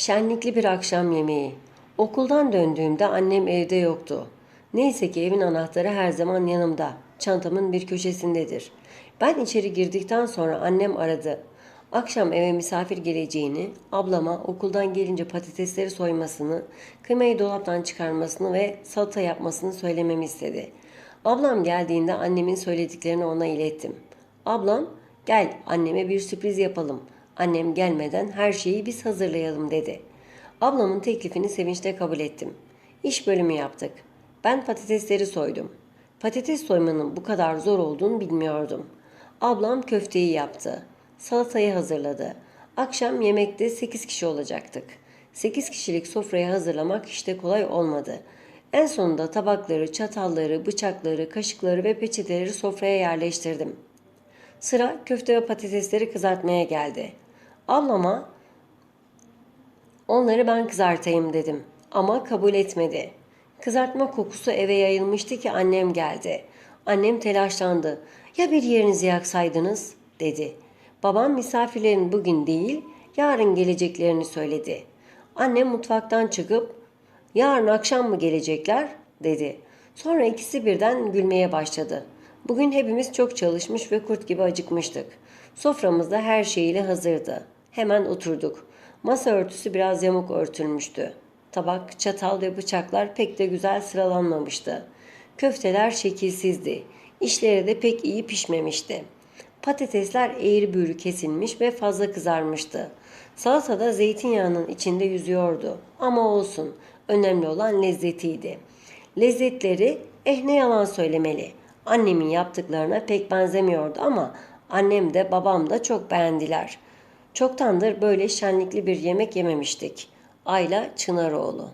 Şenlikli bir akşam yemeği. Okuldan döndüğümde annem evde yoktu. Neyse ki evin anahtarı her zaman yanımda. Çantamın bir köşesindedir. Ben içeri girdikten sonra annem aradı. Akşam eve misafir geleceğini, ablama okuldan gelince patatesleri soymasını, kıymayı dolaptan çıkarmasını ve salata yapmasını söylememi istedi. Ablam geldiğinde annemin söylediklerini ona ilettim. Ablam, gel anneme bir sürpriz yapalım. Annem gelmeden her şeyi biz hazırlayalım dedi. Ablamın teklifini sevinçle kabul ettim. İş bölümü yaptık. Ben patatesleri soydum. Patates soymanın bu kadar zor olduğunu bilmiyordum. Ablam köfteyi yaptı. Salatayı hazırladı. Akşam yemekte 8 kişi olacaktık. 8 kişilik sofrayı hazırlamak işte kolay olmadı. En sonunda tabakları, çatalları, bıçakları, kaşıkları ve peçeteleri sofraya yerleştirdim. Sıra köfte ve patatesleri kızartmaya geldi. Ablama onları ben kızartayım dedim ama kabul etmedi. Kızartma kokusu eve yayılmıştı ki annem geldi. Annem telaşlandı. Ya bir yerinizi yaksaydınız dedi. Babam misafirlerin bugün değil yarın geleceklerini söyledi. Annem mutfaktan çıkıp yarın akşam mı gelecekler dedi. Sonra ikisi birden gülmeye başladı. Bugün hepimiz çok çalışmış ve kurt gibi acıkmıştık. Soframızda her şeyiyle hazırdı. Hemen oturduk. Masa örtüsü biraz yamuk örtülmüştü. Tabak, çatal ve bıçaklar pek de güzel sıralanmamıştı. Köfteler şekilsizdi. İşleri de pek iyi pişmemişti. Patatesler eğri büğrü kesilmiş ve fazla kızarmıştı. Salata da zeytinyağının içinde yüzüyordu. Ama olsun, önemli olan lezzetiydi. Lezzetleri eh ne yalan söylemeli. Annemin yaptıklarına pek benzemiyordu ama annem de babam da çok beğendiler. Çoktandır böyle şenlikli bir yemek yememiştik. Ayla Çınaroğlu